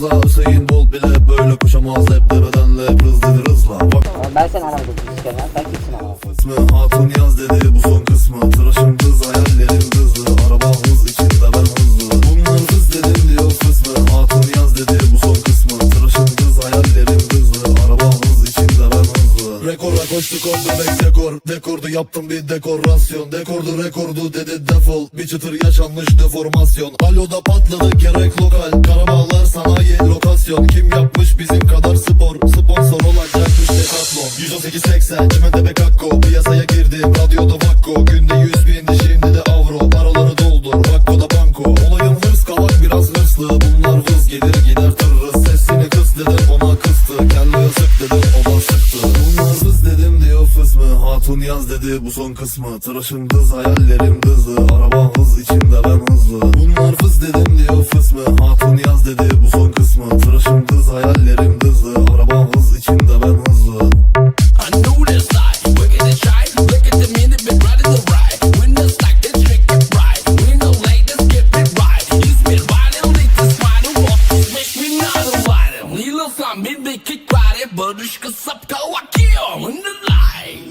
hızla. Hüseyin Bolt bile böyle koşamaz. Hep dereden hep hızlıdır hızla. Bak. Ben seni aramadım. Ben kimsin ama? Hatun yaz dedi bu son kısmı. Tıraşım Rekora koştuk oldu bek dekor. Dekordu yaptım bir dekorasyon. Dekordu rekordu dedi defol. Bir çıtır yaşanmış deformasyon. Aloda patladı gerek lokal. Karabağlar sanayi lokasyon. Kim yapmış bizim kadar spor? Sponsor olacakmış Decathlon. 118.80 çimende bek akko Piyasaya girdim radyoda vakko. Günde Hatun yaz dedi bu son kısmı. Tıraşım kız hayallerim hızlı Araba hız içimde ben hızlı. Bunlar hız dedim diyor fısmı Hatun yaz dedi bu son kısmı. Tıraşım kız hayallerim hızlı Araba hız içimde ben hızlı. Barış kısap kavak yiyor. In the light.